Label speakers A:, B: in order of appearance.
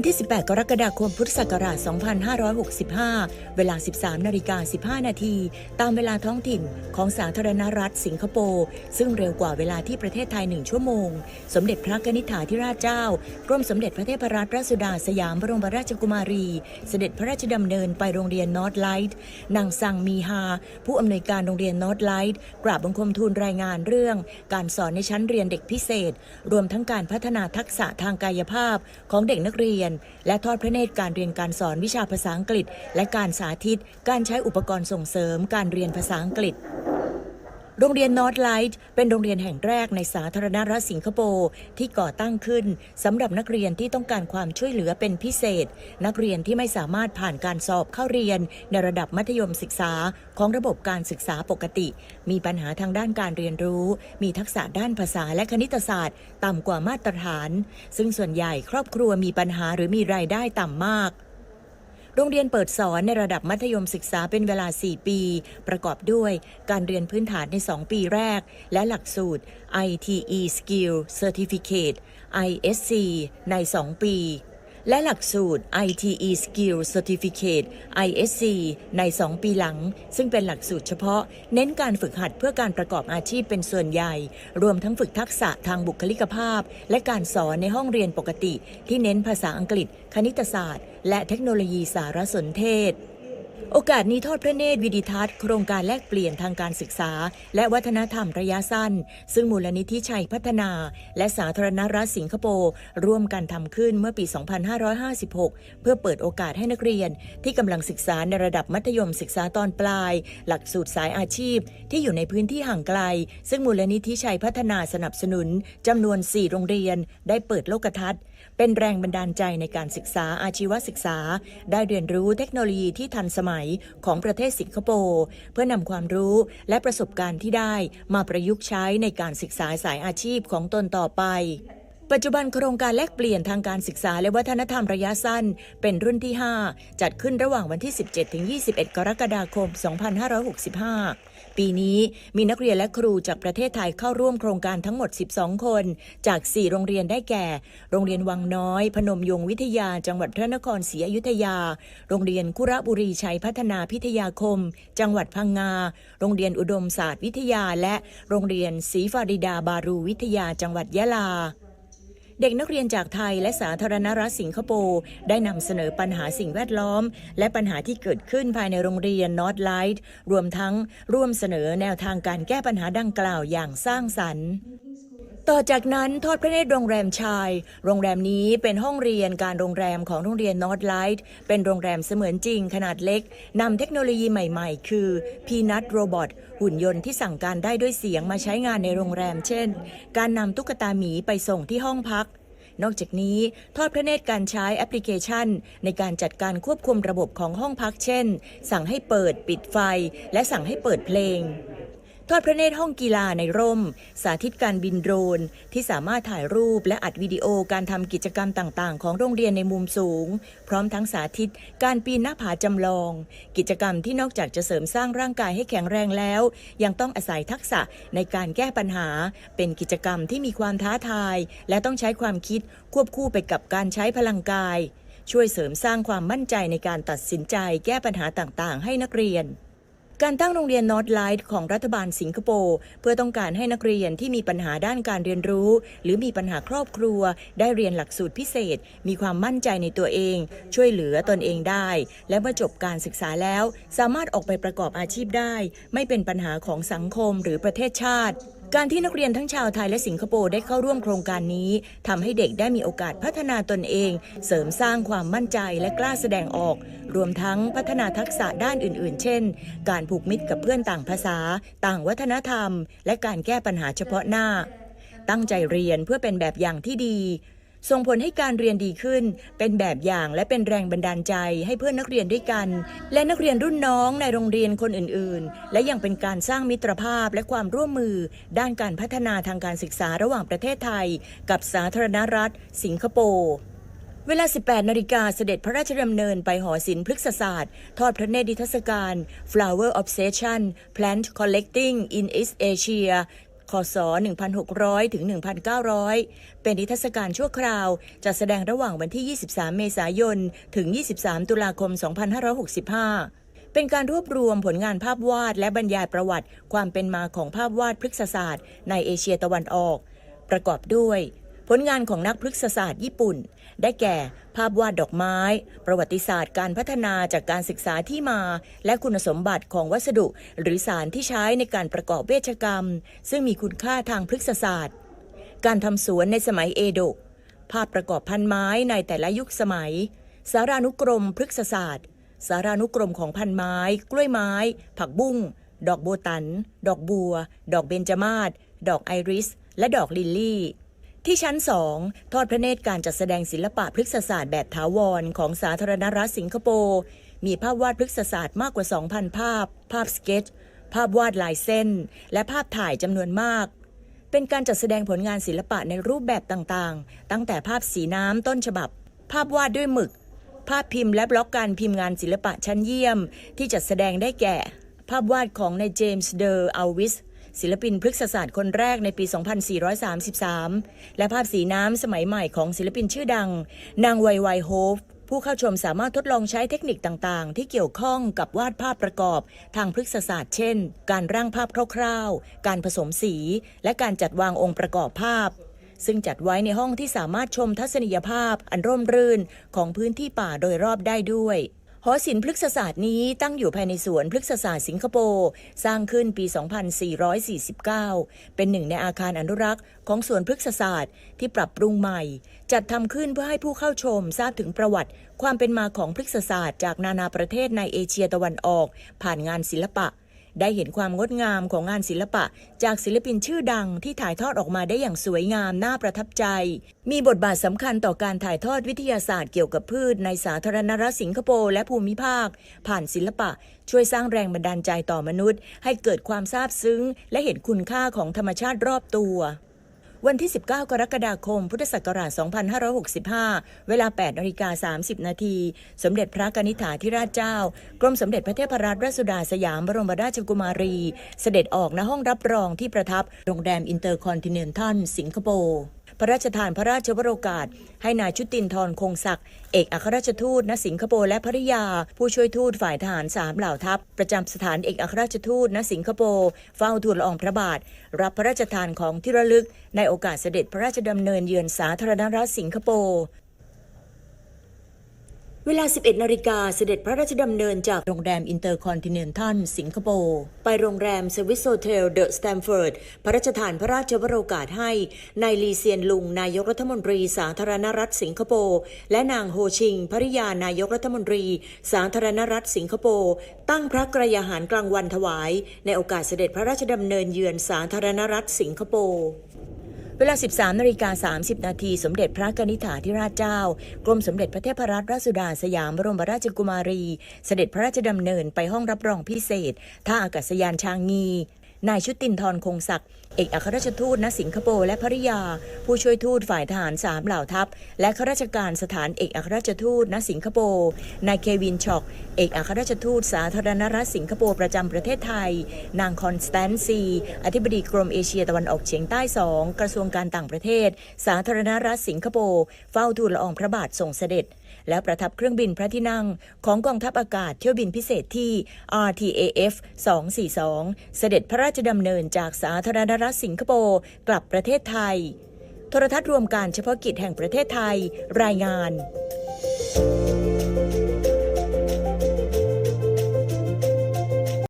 A: วันที่ 18 กรกฎาคม พุทธศักราช 2565 เวลา 13 นาฬิกา 15 นาที ตามเวลาท้องถิ่นของสาธารณรัฐสิงคโปร์ ซึ่งเร็วกว่าเวลาที่ประเทศไทย 1 ชั่วโมง สมเด็จพระกนิษฐาธิราชเจ้า กรมสมเด็จพระเทพรัตนราชสุดาสยามบรมราชกุมารี เสด็จพระราชดำเนินไปโรงเรียนนอร์ทไลท์ นางซังมีฮา ผู้อำนวยการโรงเรียนนอร์ทไลท์ กราบบังคมทูลรายงานเรื่อง การสอนในชั้นเรียนเด็กพิเศษ รวมทั้งการพัฒนาทักษะทางกายภาพของเด็กนักเรียนและทอดพระเนตรการเรียนการสอนวิชาภาษาอังกฤษ และการสาธิต การใช้อุปกรณ์ส่งเสริมการเรียนภาษาอังกฤษ โรงเรียนนอร์ทไลท์เป็นโรงเรียนแห่งแรกในสาธารณรัฐสิงคโปร์ที่ก่อตั้งขึ้นสำหรับนักเรียนที่ต้องการความช่วยเหลือเป็นพิเศษ นักเรียนที่ไม่สามารถผ่านการสอบเข้าเรียนในระดับมัธยมศึกษาของระบบการศึกษาปกติ มีปัญหาทางด้านการเรียนรู้ มีทักษะด้านภาษาและคณิตศาสตร์ ต่ำกว่ามาตรฐาน ซึ่งส่วนใหญ่ครอบครัวมีปัญหาหรือมีรายได้ต่ำมาก โรงเรียนเปิดสอนในระดับมัธยมศึกษาเป็นเวลา 4 ปี ประกอบด้วยการเรียนพื้นฐานใน 2 ปีแรก และหลักสูตร ITE Skill Certificate ISC ใน 2 ปี และหลักสูตร ITE Skill Certificate ISC ใน 2 ปีหลัง ซึ่งเป็นหลักสูตรเฉพาะ เน้นการฝึกหัดเพื่อการประกอบอาชีพเป็นส่วนใหญ่ รวมทั้งฝึกทักษะทางบุคลิกภาพ และการสอนในห้องเรียนปกติ ที่เน้นภาษาอังกฤษ คณิตศาสตร์ และเทคโนโลยีสารสนเทศ โอกาสนี้ทอดพระเนตรวิดิทัศน์โครงการแลกเปลี่ยนทางการศึกษา และวัฒนธรรมระยะสั้น ซึ่งมูลนิธิชัยพัฒนา และสาธารณรัฐสิงคโปร์ร่วมกันทำขึ้นเมื่อปี 2556 เพื่อเปิดโอกาสให้นักเรียน ที่กำลังศึกษาในระดับมัธยมศึกษาตอนปลาย หลักสูตรสายอาชีพ ที่อยู่ในพื้นที่ห่างไกล ซึ่งมูลนิธิชัยพัฒนาสนับสนุนจำนวน 4 โรงเรียน ได้เปิดโลกทัศน์ เป็นแรงบันดาลใจในการศึกษาอาชีวศึกษา ได้เรียนรู้เทคโนโลยีที่ทันสมัยของประเทศสิงคโปร์เพื่อนำความรู้และประสบการณ์ที่ได้มาประยุกต์ใช้ในการศึกษาสายอาชีพของตนต่อไปปัจจุบันโครงการแลกเปลี่ยนทางการศึกษาและวัฒนธรรมระยะสั้น เป็นรุ่นที่ 5 จัดขึ้นระหว่างวันที่ 17-21 กรกฎาคม 2565 ปีนี้ มีนักเรียนและครูจากประเทศไทยเข้าร่วมโครงการทั้งหมด 12 คน จาก 4 โรงเรียนได้แก่ โรงเรียนวังน้อย พนมยงวิทยา จังหวัดพระนครศรีอยุธยา โรงเรียนคุระบุรีชัยพัฒนาพิทยาคม จังหวัดพังงา โรงเรียนอุดมศาสตร์วิทยา และโรงเรียนศรีฟาริดาบารูวิทยาจังหวัดยะลา เด็กนักเรียนจากไทยและสาธารณรัฐสิงคโปร์ได้นำเสนอปัญหาสิ่งแวดล้อม และปัญหาที่เกิดขึ้นภายในโรงเรียนนอตไลท์รวมทั้งร่วมเสนอแนวทางการแก้ปัญหาดังกล่าวอย่างสร้างสรรค์ ต่อจากนั้นทอดพระเนตรโรงแรมชาย โรงแรมนี้เป็นห้องเรียนการโรงแรมของโรงเรียนนอร์ทไลท์เป็นโรงแรมเสมือนจริงขนาดเล็กนำเทคโนโลยีใหม่ๆ คือพีนัทโรบอทหุ่นยนต์ที่สั่งการได้ด้วยเสียงมาใช้งานในโรงแรม เช่น การนำตุ๊กตาหมีไปส่งที่ห้องพัก นอกจากนี้ทอดพระเนตรการใช้แอปพลิเคชัน ในการจัดการควบคุมระบบของห้องพักเช่น สั่งให้เปิดปิดไฟ และสั่งให้เปิดเพลง ทอดพระเนตรห้องกีฬาในร่ม สาธิตการบินโดรน ที่สามารถถ่ายรูปและอัดวิดีโอการทำกิจกรรมต่าง ๆ ของโรงเรียนในมุมสูง พร้อมทั้งสาธิตการปีนหน้าผาจำลอง กิจกรรมที่นอกจากจะเสริมสร้างร่างกายให้แข็งแรงแล้ว ยังต้องอาศัยทักษะในการแก้ปัญหา เป็นกิจกรรมที่มีความท้าทาย และต้องใช้ความคิดควบคู่ไปกับการใช้พลังกาย ช่วยเสริมสร้างความมั่นใจในการตัดสินใจแก้ปัญหาต่าง ๆ ให้นักเรียน การตั้งโรงเรียนนอตไลท์ของรัฐบาลสิงคโปร์เพื่อต้องการให้นักเรียนที่มีปัญหาด้านการเรียนรู้ หรือมีปัญหาครอบครัว ได้เรียนหลักสูตรพิเศษ มีความมั่นใจในตัวเอง ช่วยเหลือตนเองได้ และเมื่อจบการศึกษาแล้ว สามารถออกไปประกอบอาชีพได้ ไม่เป็นปัญหาของสังคมหรือประเทศชาติ การที่นักเรียนทั้งชาวไทยและสิงคโปร์ได้เข้าร่วมโครงการนี้ทำให้เด็กได้มีโอกาสพัฒนาตนเอง เสริมสร้างความมั่นใจและกล้าแสดงออก รวมทั้งพัฒนาทักษะด้านอื่น ๆ เช่น การผูกมิตรกับเพื่อนต่างภาษา ต่างวัฒนธรรม และการแก้ปัญหาเฉพาะหน้า ตั้งใจเรียนเพื่อเป็นแบบอย่างที่ดี ส่งผลให้การเรียนดีขึ้น เป็นแบบอย่างและเป็นแรงบันดาลใจให้เพื่อนนักเรียนด้วยกัน และนักเรียนรุ่นน้องในโรงเรียนคนอื่น ๆ และยังเป็นการสร้างมิตรภาพและความร่วมมือ ด้านการพัฒนาทางการศึกษาระหว่างประเทศไทย กับสาธารณรัฐ สิงคโปร์เวลา 18 นาฬิกาเสด็จพระราชดำเนินไปหอศิลป์พฤกษศาสตร์ ทอดพระเนตรนิทรรศการ Flower Obsession Plant Collecting in East Asia คศ 1600 ถึง 1,900 เป็นนิทรรศการชั่วคราว จัดแสดงระหว่างวันที่ 23 เมษายน ถึง 23 ตุลาคม 2565 เป็นการรวบรวมผลงานภาพวาดและบรรยายประวัติ ความเป็นมาของภาพวาดพฤกษศาสตร์ ในเอเชียตะวันออก ประกอบด้วย ผลงานของนักพฤกษศาสตร์ญี่ปุ่น ได้แก่ ภาพวาดดอกไม้ ประวัติศาสตร์การพัฒนาจากการศึกษาที่มา และคุณสมบัติของวัสดุ หรือสารที่ใช้ในการประกอบเวชกรรม ซึ่งมีคุณค่าทางพฤกษศาสตร์ การทำสวนในสมัยเอโดะภาพประกอบพันไม้ในแต่ละยุคสมัย สารานุกรมพฤกษศาสตร์ สารานุกรมของพันไม้ กล้วยไม้ ผักบุ้ง ดอกโบตัน ดอกบัว ดอกเบญจมาศ ดอกไอริส และดอกลิลลี่ ที่ชั้น2ทอดพระเนตรการจัดแสดงศิลปะพฤกษศาสตร์แบบถาวร ของสาธารณรัฐสิงคโปร์ มีภาพวาดพฤกษศาสตร์มากกว่า 2,000 ภาพ ภาพสเก็ตภาพวาดลายเส้น และภาพถ่ายจำนวนมาก เป็นการจัดแสดงผลงานศิลปะในรูปแบบต่างๆ ตั้งแต่ภาพสีน้ำต้นฉบับ ภาพวาดด้วยหมึก ภาพพิมพ์และบล็อกการพิมพ์งานศิลปะชั้นเยี่ยม ที่จัดแสดงได้แก่ ภาพวาดของนายเจมส์เดอร์อัลวิส ศิลปินพฤกษศาสตร์คนแรกในปี 2433 และภาพสีน้ำสมัยใหม่ของศิลปินชื่อดัง นางไวไวโฮฟผู้เข้าชมสามารถทดลองใช้เทคนิคต่างๆ ที่เกี่ยวข้องกับวาดภาพประกอบทางพฤกษศาสตร์ เช่น การร่างภาพคร่าวๆ การผสมสี และการจัดวางองค์ประกอบภาพ ซึ่งจัดไว้ในห้องที่สามารถชมทัศนียภาพอันร่มรื่นของพื้นที่ป่าโดยรอบได้ด้วย หอศิลป์พฤกษศาสตร์นี้ตั้งอยู่ภายในสวนพฤกษศาสตร์สิงคโปร์สร้างขึ้นปี 2449 เป็นหนึ่งในอาคารอนุรักษ์ของสวนพฤกษศาสตร์ที่ปรับปรุงใหม่ จัดทำขึ้นเพื่อให้ผู้เข้าชมทราบถึงประวัติ ความเป็นมาของพฤกษศาสตร์จากนานาประเทศในเอเชียตะวันออก ผ่านงานศิลปะ ได้เห็นความงดงามของงานศิลปะ จากศิลปินชื่อดังที่ถ่ายทอดออกมาได้อย่างสวยงามน่าประทับใจ มีบทบาทสำคัญต่อการถ่ายทอดวิทยาศาสตร์เกี่ยวกับพืชในสาธารณรัฐสิงคโปร์และภูมิภาค ผ่านศิลปะ ช่วยสร้างแรงบันดาลใจต่อมนุษย์ ให้เกิดความซาบซึ้ง และเห็นคุณค่าของธรรมชาติรอบตัว วันที่ 19 กรกฎาคม พุทธศักราช 2565 เวลา 8นาฬิกา30 นาที สมเด็จพระกนิษฐาธิราชเจ้า กรมสมเด็จพระเทพรัตนราชสุดาสยามบรมราชกุมารี เสด็จออกณห้องรับรองที่ประทับโรงแรมอินเตอร์คอนติเนนทัลสิงคโปร์ พระราชทานพระราชวโรกาส ให้นายชุตินทรคงศักดิ์เอกอัครราชทูตณสิงคโปร์และภริยา ผู้ช่วยทูตฝ่ายทหารสามเหล่าทัพ ประจำสถานเอกอัครราชทูตณสิงคโปร์เฝ้าทูลละอองพระบาท รับพระราชทานของที่ระลึก ในโอกาสเสด็จพระราชดำเนินเยือนสาธารณรัฐสิงคโปร์ เวลา 11 นาฬิกาเสด็จพระราชดำเนินจากโรงแรมอินเตอร์คอนติเนนทัลสิงคโปร์ ไปโรงแรมสวิสโ h เทลเดอะสแตมฟอร์ดพระราชทานพระราชวโรกาสให้นายลีเซียนลุง นายกรัฐมนตรีสาธารณรัฐสิงคโปร์ และนางโฮชิงภริยานายกรัฐมนตรี สาธารณรัฐสิงคโปร์ ตั้งพระกระยาหารกลางวันถวาย ในโอกาสเสด็จพระราชดำเนินเยือนสาธารณรัฐสิงคโปร์ เวลา 13นาฬิกา30 นาทีสมเด็จพระกนิษฐาธิราชเจ้า กรมสมเด็จพระเทพรัตนราชสุดาสยามบรมราชกุมารี เสด็จพระราชดำเนินไปห้องรับรองพิเศษ ท่าอากาศยานชางงี นายชุตินทร์คงศักดิ์เอกอัครราชทูตณสิงคโปร์และภริยา ผู้ช่วยทูตฝ่ายทหารสามเหล่าทัพ และข้าราชการสถานเอกอัครราชทูตณสิงคโปร์นายเควินช็อก เอกอัครราชทูตสาธารณรัฐสิงคโปร์ประจำประเทศไทย นางคอนสแตนซี อธิบดีกรมเอเชียตะวันออกเฉียงใต้สองกระทรวงการต่างประเทศ สาธารณรัฐสิงคโปร์เฝ้าทูลละอองพระบาทส่งเสด็จ และประทับเครื่องบินพระที่นั่ง ของกองทัพอากาศเที่ยวบินพิเศษที่ RTAF 242 เสด็จพระราชดำเนินจากสาธารณรัฐสิงคโปร์กลับประเทศไทย โทรทัศน์รวมการเฉพาะกิจแห่งประเทศไทย รายงาน